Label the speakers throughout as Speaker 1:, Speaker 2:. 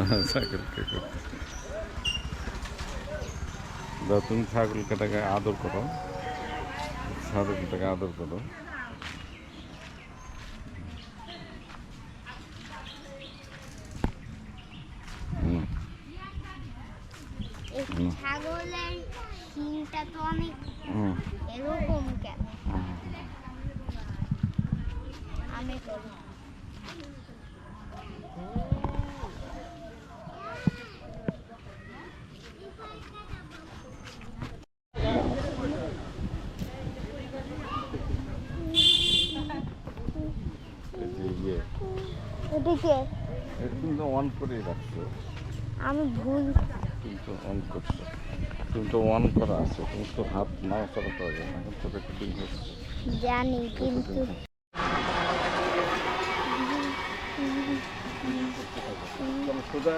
Speaker 1: ছাগলকে করতে দাও তুমি ছাগলটাকে আদর করো। ছাগলটাকে আদর করো হুম
Speaker 2: এই ছাগলের শিংটা তো অনেক
Speaker 1: হুম
Speaker 2: এরকম কেন
Speaker 1: হুম।
Speaker 2: আমি করি
Speaker 1: এই যে ইয়ে এটা তুমি তো অন করে রাখছো।
Speaker 2: আমি ভুল।
Speaker 1: তুমি তো অন করছ। তুমি তো অন করা আছে। তুমি তো হাত নাড়াচাড়া করা যায় না এখন তো রেকর্ডিং হচ্ছে।
Speaker 2: জানি কিন্তু
Speaker 1: সোজা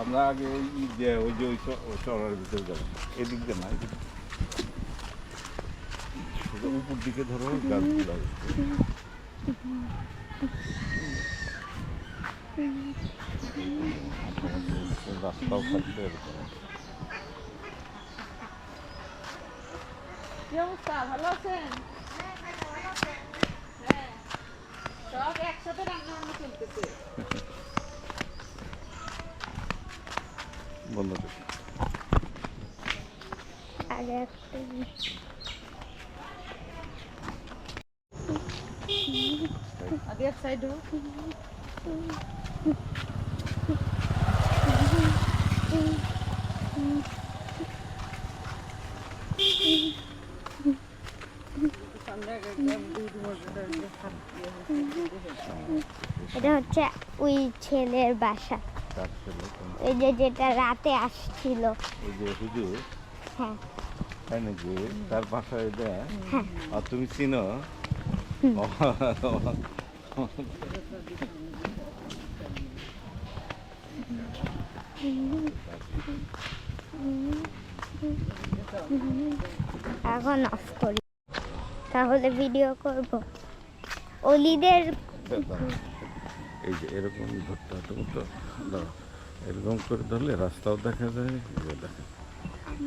Speaker 1: আমরা আগে ওই যে ওই যে ওই চড়ার ভিতরে যাব। এদিক দিয়ে না এদিক উপর দিকে ধরো গাছগুলো আসবে। রাস্তাও থাকবে এরকম
Speaker 3: কি অবস্থা ভালো আছেন হ্যাঁ সব একসাথে রান্না বান্না চলতেছে
Speaker 1: বন্ধ করে
Speaker 2: আগে একটা
Speaker 3: আগে এক সাইড হোক সামনে আগে একদম দুধ মজুদের হাত দিয়ে
Speaker 2: এটা হচ্ছে ওই ছেলের বাসা।
Speaker 1: ছিল
Speaker 2: ওই যে যেটা রাতে আসছিল।
Speaker 1: যে হুজুর?
Speaker 2: হ্যাঁ।
Speaker 1: তাই নাকি? তার দেয়
Speaker 2: হ্যাঁ।
Speaker 1: আর তুমি চিনো?
Speaker 2: এখন অফ করি। তাহলে ভিডিও করব। অলিদের
Speaker 1: এই যে এরকম ধরতে তুমি তো দাঁড়াও। এরকম করে ধরলে রাস্তাও দেখা যায় ইয়ে দেখা যায়।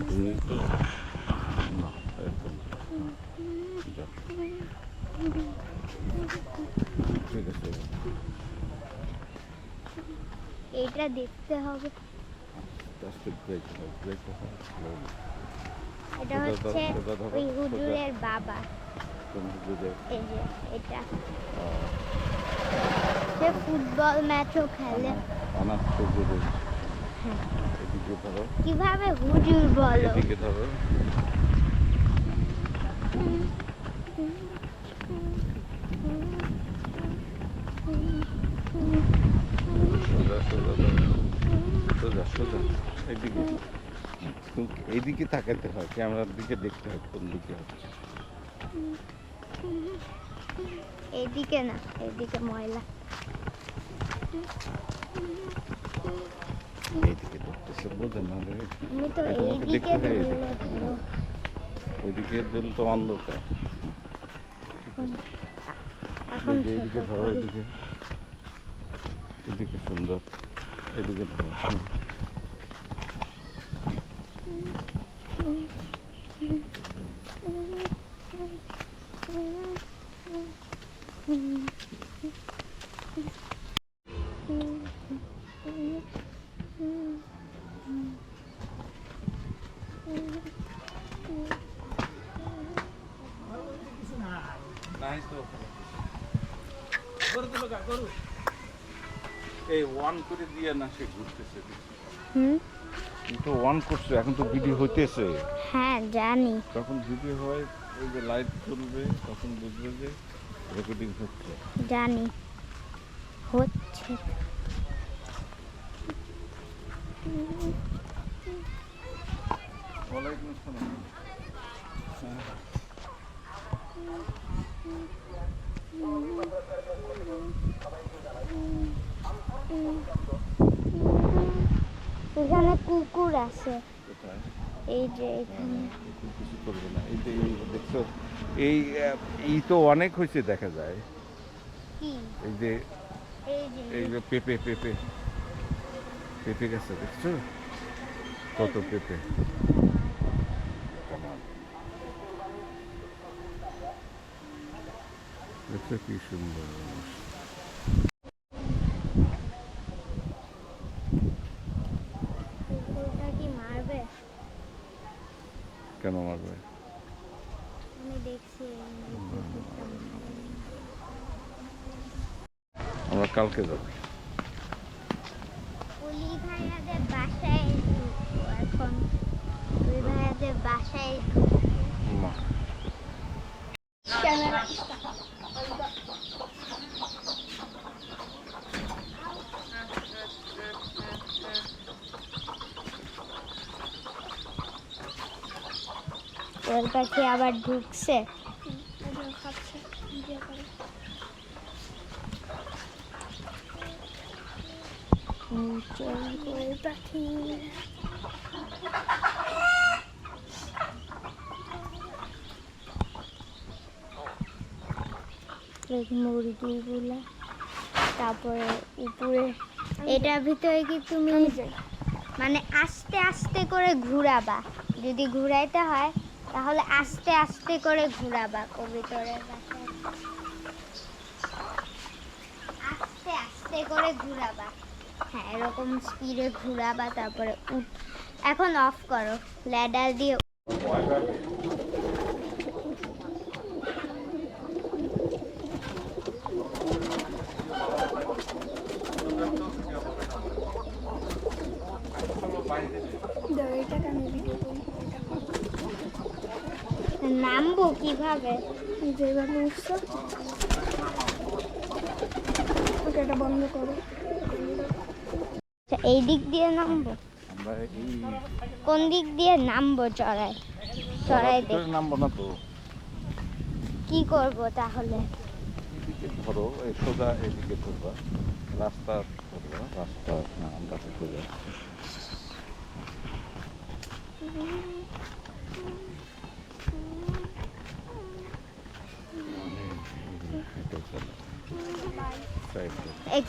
Speaker 1: তুমি তো না। এরকম ঠিক আছে
Speaker 2: এইটা দেখতে হবে। এটা হচ্ছে ওই হুজুরের বাবা। এটা। সে ফুটবল ম্যাচও খেলে।
Speaker 1: হুজুরের এদিকে ধরো।
Speaker 2: কীভাবে হুজুর বলো?
Speaker 1: এদিকে ধরো। সোজা সোজা এদিকে। এইদিকে তাকাতে হয় ক্যামেরার দিকে দেখতে হয় কোন দিকে হচ্ছে।
Speaker 2: এইদিকে না এইদিকে ময়লা।
Speaker 1: এইদিকে ধরতেছে বোঝেন না রে। তোমাকে দেখতে। ওইদিকে দিল তো অন্ধকার।
Speaker 2: এইদিকে
Speaker 1: ধরো এদিকে এদিকে সুন্দর এদিকে ধরো। এই ওয়ান করে দিয়ে না সে ঘুরতেছে।
Speaker 2: হুম?
Speaker 1: তুমি তো ওয়ান করছ এখন তো ভিডিও হইতেছে।
Speaker 2: হ্যাঁ জানি।
Speaker 1: তখন ভিডিও হয় ওই যে লাইট চলবে তখন বুঝবে যে রেকর্ডিং হচ্ছে।
Speaker 2: জানি। হচ্ছে। এখানে কুকুর আছে। এই যে এখানে।
Speaker 1: কিছু করবে না এই দেখছ এই এই তো অনেক হয়েছে দেখা যায়।
Speaker 2: কি?
Speaker 1: এই যে
Speaker 2: এই যে
Speaker 1: এই যে পেঁপে পেঁপে। পেঁপে গেছে দেখছ? কত পেঁপে। দেখছ কি সুন্দর
Speaker 2: কুকুরটা কি মারবে
Speaker 1: কেন মারবে
Speaker 2: আমি দেখছি এই কুকুরটা মারে।
Speaker 1: আমরা কালকে যাব
Speaker 2: অলি ভাইয়াদের বাসায় ঢুকবো এখন অলি ভাইয়াদের বাসায় ঢুকবো
Speaker 1: না
Speaker 2: ওর পাখি আবার ঢুকছে। ওই পাখি এই মুরগিগুলা তারপরে উপরে এটার ভিতরে কি তুমি মানে আস্তে আস্তে করে ঘুরাবা। যদি ঘুরাইতে হয় তাহলে আস্তে আস্তে করে ঘুরাবা কবিতরে আস্তে আস্তে করে ঘুরাবা। হ্যাঁ এরকম স্পিডে ঘুরাবা তারপরে উঠ। এখন অফ করো ল্যাডার দিয়ে নামবো কীভাবে?
Speaker 4: যেভাবে উঠছো ওকে এটা বন্ধ করো
Speaker 2: আচ্ছা, এই দিক দিয়ে নামবো?
Speaker 1: আমরা এই
Speaker 2: কোন দিক দিয়ে নামবো চড়াই? চড়াই দেখ।
Speaker 1: ধরে নামবো না তো।
Speaker 2: কি করব তাহলে?
Speaker 1: এদিকে ধরো এই সোজা এদিকে ধরবা। রাস্তা ধরবা রাস্তা না আমরা তো সোজা হেঁটে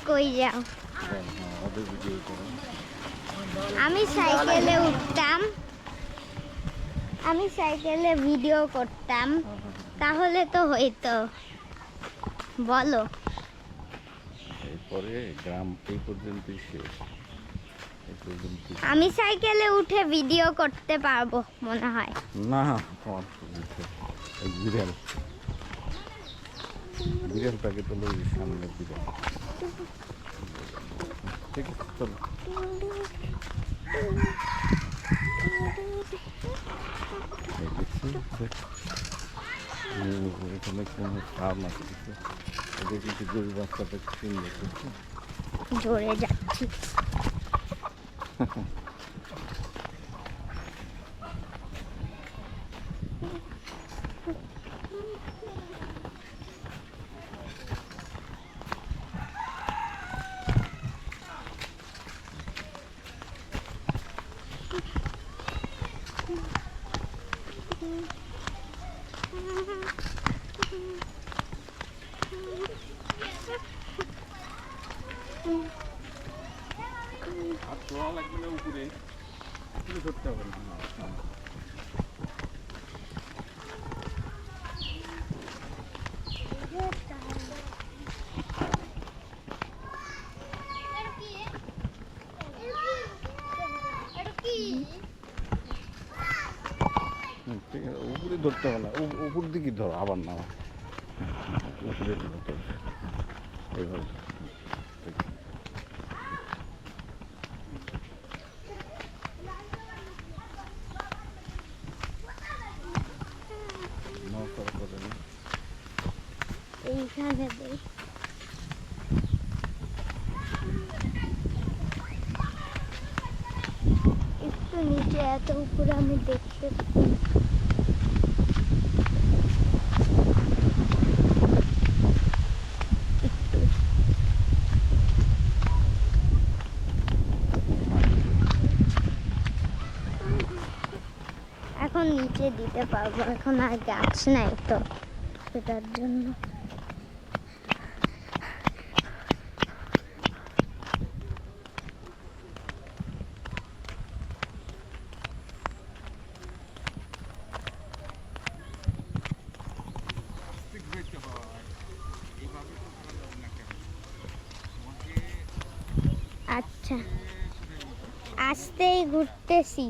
Speaker 2: কই যাও? আমি সাইকেলে উঠতাম। আমি সাইকেলে ভিডিও করতাম। তাহলে তো হইতো। বলো।
Speaker 1: এরপরে গ্রাম এই পর্যন্তই শেষ।
Speaker 2: আমি সাইকেলে উঠে ভিডিও করতে পারব মনে হয়।
Speaker 1: না তোমার সুবিধা। এই বিড়াল বিড়ালটাকে তো লই সামনে বিড়াল ঠিক আছে চলো এই দেখছি, দেখ। উম, এখানে কোনো ফার্ম আছে দেখছি। ওদের কিন্তু গরু বাচ্চাটা সুন্দর
Speaker 2: জোরে যাচ্ছি
Speaker 1: উপরে ধরতে উপরে ধরতে হবে না। উপর দিকে ধরো, আবার না উপরে ধরতে হবে। এইভাবে ঠিক আছে। নৌকার করে না
Speaker 2: এইখানে দেই একটু নিচে উপরে আমি দেখতে এখন নিচে দিতে পারব এখন আর গাছ নাই তো সেটার জন্য। ঘুরতেছি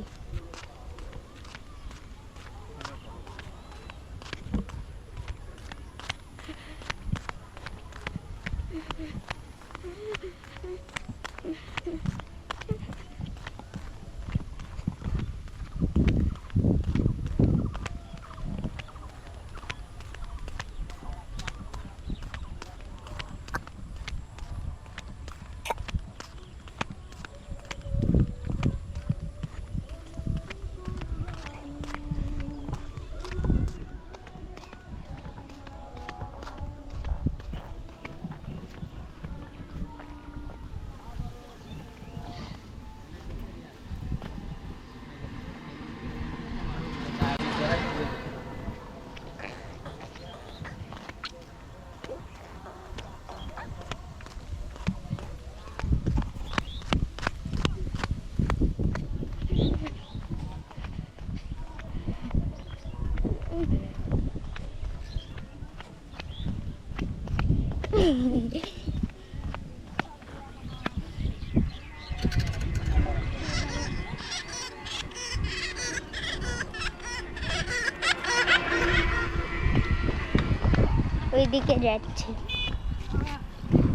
Speaker 2: ওইদিকে যাচ্ছে।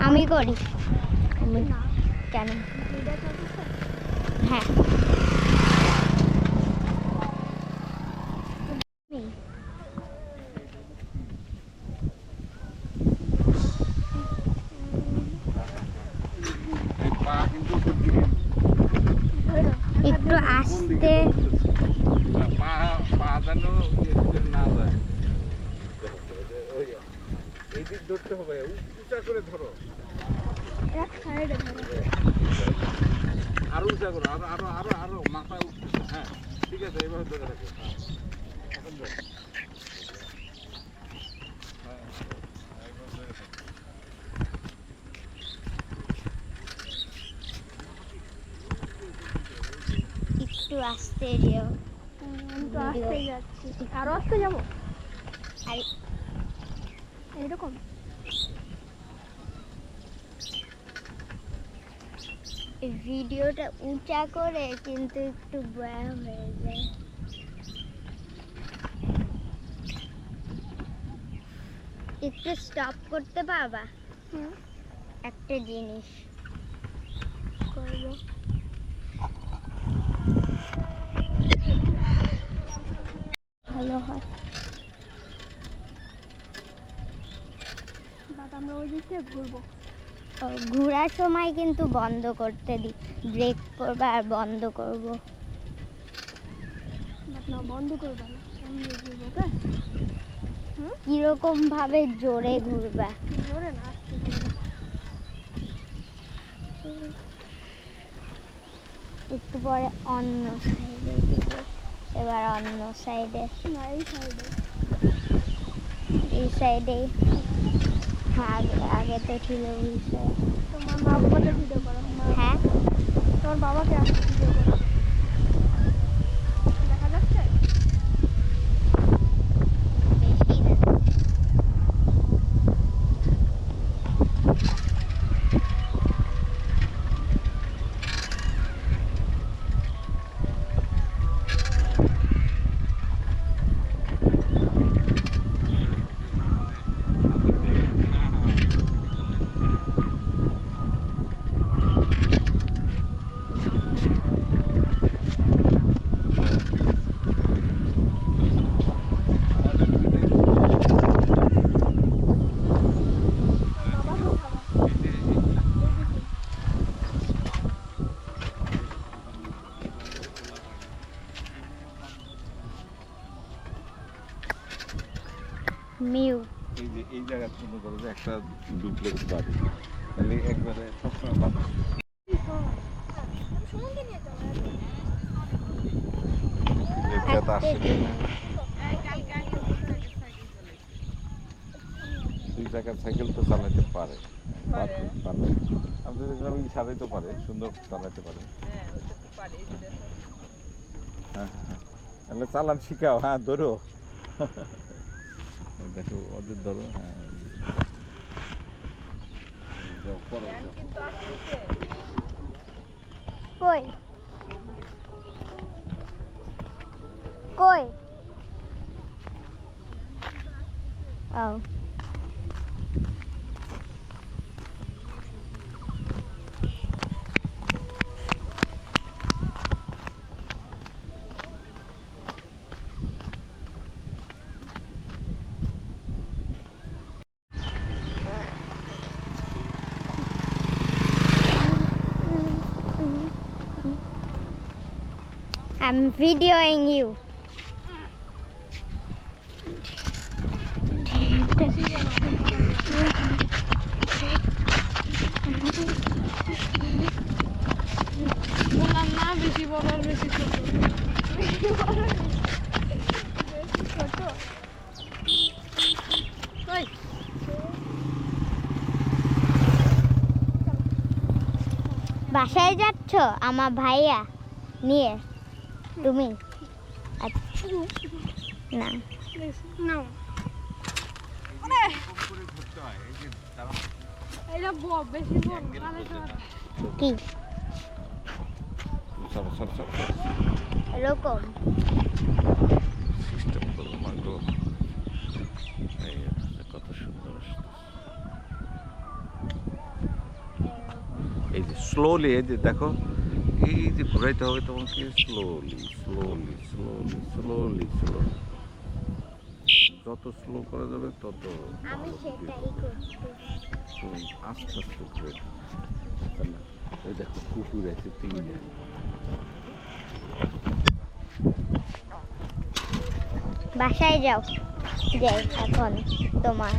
Speaker 2: আমি করি। আমি কেন? হ্যাঁ। একটু আসতে
Speaker 1: পা পা যেন এদিকে না যায় ধরতে হবে। উঁচা করে ধরো।
Speaker 5: এক সাইডে ধরো।
Speaker 1: আরও উঁচা করো আরও আরও আরও আরও মাথায় উঠতেছে হ্যাঁ ঠিক আছে এভাবে ধরে রাখো। এখন ধরো।
Speaker 2: একটু আসতে যেও
Speaker 5: আমি তো আসতেই যাচ্ছি। আরও আসতে যাব?
Speaker 2: আর
Speaker 5: এইরকম
Speaker 2: এই ভিডিওটা উঁচা করে কিন্তু একটু বয়া হয়ে যায়। একটু স্টপ করতে পারবা?
Speaker 5: হুম।
Speaker 2: একটা জিনিস।
Speaker 5: করব। ভালো হয়। আমরা ওই দিক থেকে ঘুরবো
Speaker 2: ঘোরার সময় কিন্তু বন্ধ করতে দিই ব্রেক করব আর বন্ধ করব।
Speaker 5: না বন্ধ করব না
Speaker 2: কীরকম ভাবে জোরে ঘুরবা?
Speaker 5: জোরে না।
Speaker 2: একটু পরে অন্য সাইডে এবার অন্য সাইডে
Speaker 5: এই সাইডে
Speaker 2: এই সাইডে আগে আগে তো ছিল ওই
Speaker 5: তোমার মা বাবাকে ভিডিও করো
Speaker 2: হ্যাঁ?
Speaker 5: তোমার বাবাকে ভিডিও করো দেখা যাচ্ছে
Speaker 2: বেশি না
Speaker 5: বাবা কোথায়
Speaker 2: মিউ।
Speaker 1: এই যে এই জায়গা মনে করো যে একটা ডুপ্লেক্স বাড়ি। তাহলে একবারে সবসময় বাতাস দুই চাকার সাইকেল তো চালাতে পারে। পারে। পারে আমাদের সুন্দর চালাতে পারে। হ্যাঁ হ্যাঁ হ্যাঁ। তাহলে চালান শিখাও হ্যাঁ ধরো। দেখো ওদের ধরো হ্যাঁ।
Speaker 2: কই? I'm videoing you. বাসায় যাচ্ছ আমার ভাইয়া নিয়ে তুমি? না।
Speaker 4: নাও এটা বড় বেশি বড় তাহলে
Speaker 2: কি?
Speaker 1: সরো সরো সরো
Speaker 2: এরকম
Speaker 1: সিস্টেম করো মাগো কত সুন্দর এই যে স্লোলি এই যে দেখো। এই যে ঘুরাইতে হবে তোমাকে slowly slowly slowly slowly slow যত স্লো করা যাবে তত আস্তে আস্তে না এই দেখো কুকুর আছে তিনটে
Speaker 2: বাসায় যাও যাই এখন তোমার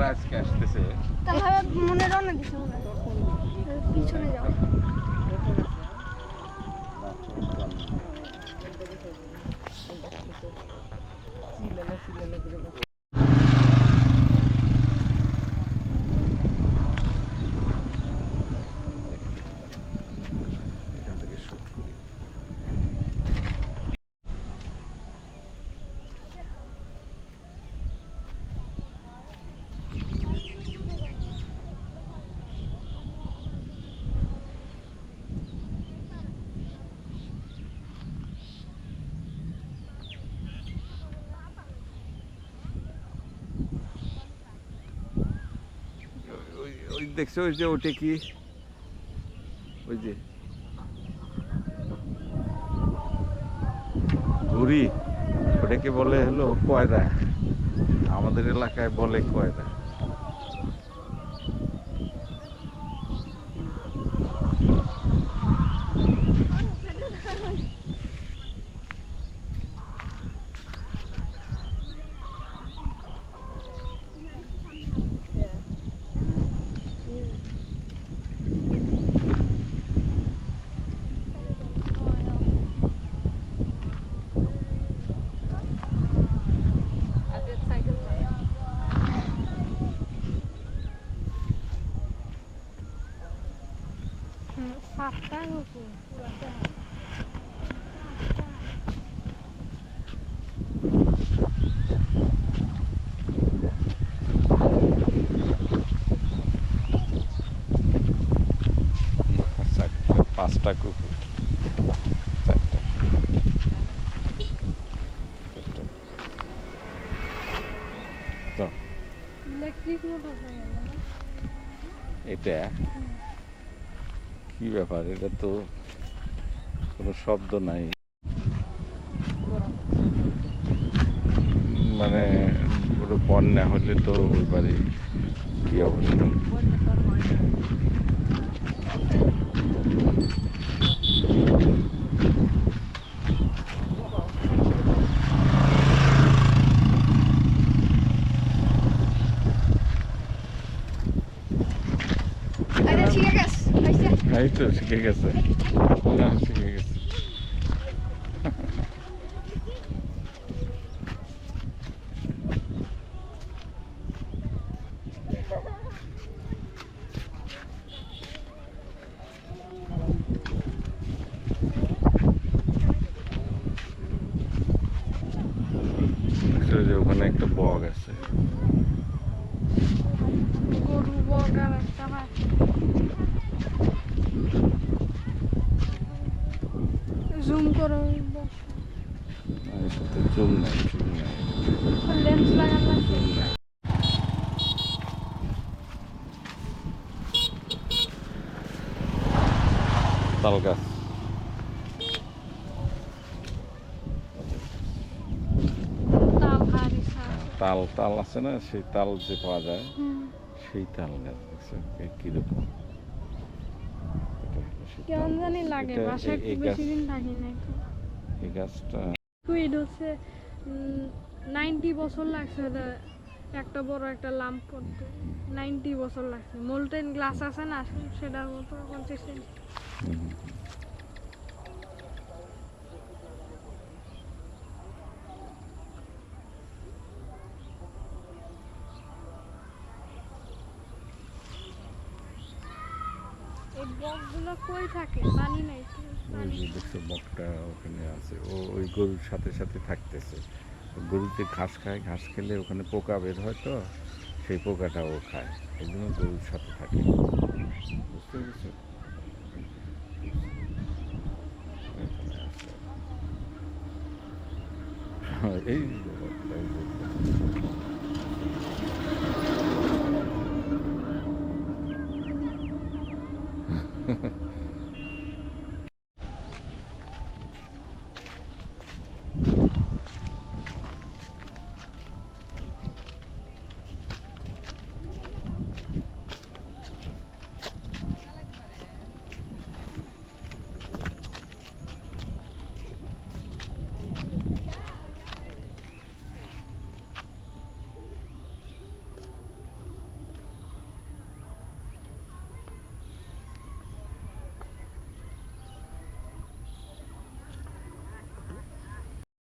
Speaker 1: তালারা আজকে আসতেছে
Speaker 4: তাহলে মনে রওনা দিছে। পিছনে যাও
Speaker 3: সিলেনে সিলেনে করে বসে।
Speaker 1: এখান থেকে শুট করি ওই ওই দেখছ, ওই যে ওটা কি? ওই যে। ঘুরি ওটাকে বলে হলো কয়রা। আমাদের এলাকায় বলে কয়রা
Speaker 3: আগে সাইকেল চালায়।
Speaker 4: সাতটা কুকুর
Speaker 1: চারটে পাঁচটা কুকুর চারটা চারটা।
Speaker 4: হয়ে?
Speaker 1: এটা কি ব্যাপার এটা তো কোনো শব্দ নাই মানে বন্যা হলে তো এবারে কি অবস্থা
Speaker 3: বন্যা তো আর হয় না।
Speaker 4: আরে ঠিক আছে হইছে
Speaker 1: এই তো শিখে গেছে হ্যাঁ, শিখে গেছে দেখছ যে ওখানে একটা বগ আছে
Speaker 4: ব্লগার একটা হয় জুম করো
Speaker 1: না, এটাতে চুল নাই চুল নাই
Speaker 4: লেন্স লাগান লাগবে
Speaker 1: তাল গাছ।
Speaker 4: তাল
Speaker 1: তাল আছে না? সেই তাল যে পাওয়া যায় সেই তাল গাছ দেখছ কীরকম?
Speaker 4: কেমন জানি লাগে?
Speaker 1: এটা-
Speaker 4: বাসায় খুব বেশি দিন থাকি না
Speaker 1: এই গাছটা
Speaker 4: কুইড হচ্ছে নাইনটি বছর লাগছে ওটা একটা বড় একটা লাম্প পড়তে। 90 বছর লাগছে। মোল্টেন গ্লাস আছে না সেটার মতো কনসিস্টেন্ট
Speaker 1: হুম,
Speaker 4: এই বক্সগুলো কই থাকে? পানি নাই
Speaker 1: ওই
Speaker 4: পানি
Speaker 1: যে দেখছ বকটা ওখানে আছে। ও ওই গরুর সাথে সাথে থাকতেছে। গরুতে ঘাস খায় ঘাস খেলে ওখানে পোকা বের হয় তো সেই পোকাটা ও খায়। এই জন্য গরুর সাথে থাকে। বুঝতে পেরেছ? এই যে বকটা, এই যে।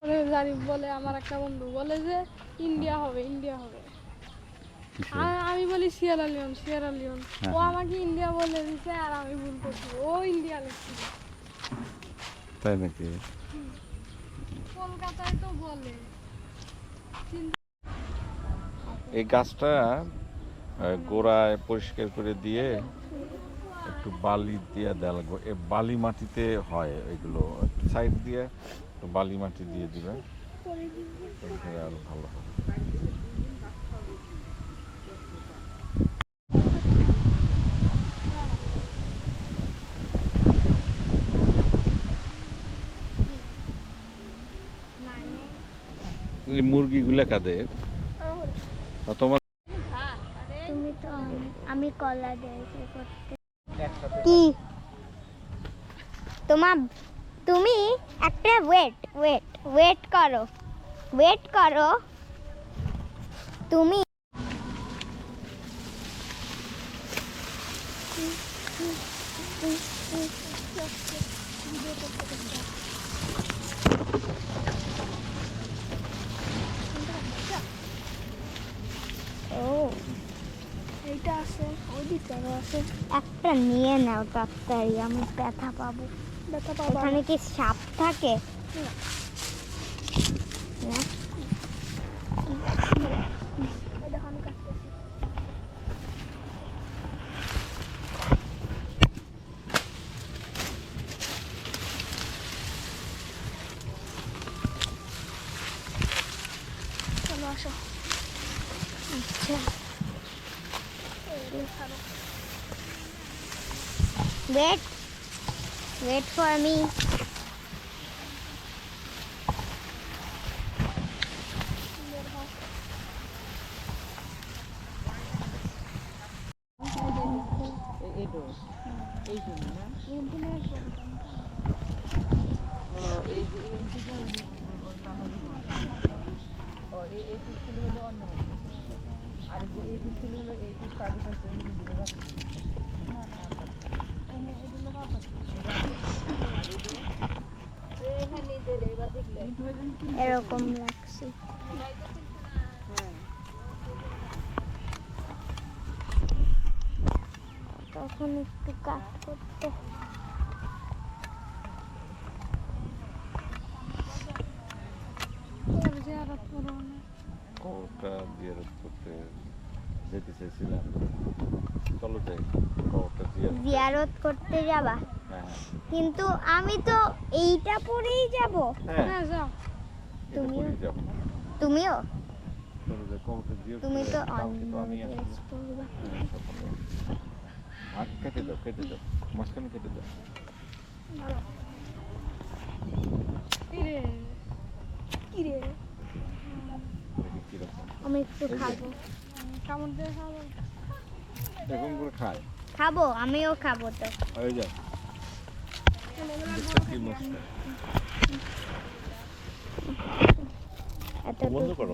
Speaker 4: পরে জারিফ বলে আমার একটা বন্ধু বলে যে ইন্ডিয়া হবে ইন্ডিয়া হবে। আর আমি বলি সিয়েরা লিওন সিয়েরা লিওন। ও
Speaker 1: হ্যাঁ।
Speaker 4: আমাকে ইন্ডিয়া বলে দিছে আর আমি ভুল করছি। ও ইন্ডিয়া লিখছে।
Speaker 1: তাই নাকি?
Speaker 4: কলকাতায় তো বলে।
Speaker 1: এই গাছটা গোড়ায় পরিষ্কার করে দিয়ে একটু বালি দিয়ে দেওয়া লাগবে। বালি মাটিতে হয় এগুলো। একটু সাইড দিয়ে একটু বালি মাটি দিয়ে দিবে আরও ভালো হবে। এই মুরগিগুলা কাদের? তোমার
Speaker 2: তুমি তো আমি কলা দিয়েছি করতে কি? তোমার তুমি একটা ওয়েট ওয়েট ওয়েট করো ওয়েট করো। তুমি একটা নিয়ে নাও তাড়াতাড়ি আমি ব্যথা পাবো।
Speaker 4: ব্যথা পাবো
Speaker 2: ওখানে কি সাপ থাকে? না? Wait for me.
Speaker 4: জিয়ারত
Speaker 1: করতে যেতে চাইছিলাম চলো যাই কবরটা জিয়ারত
Speaker 2: করতে যাবা
Speaker 1: হ্যাঁ
Speaker 2: কিন্তু আমি তো এইটা পরেই যাব
Speaker 1: হ্যাঁ
Speaker 4: যাও
Speaker 2: তুমিও? তুমিও তুমি তো
Speaker 1: তো আমি আসব।
Speaker 2: ড্রেস পরবা
Speaker 1: সকালে। কেটে দাও কেটে দাও। মাঝখানে কেটে দাও।
Speaker 4: কিরে? কিরে?
Speaker 2: আমি একটু খাব।
Speaker 4: কেমন দিয়ে খাব?
Speaker 1: এরকম করে খায়।
Speaker 2: খাব আমিও খাব তো।
Speaker 1: হয়ে কি বন্ধ করো।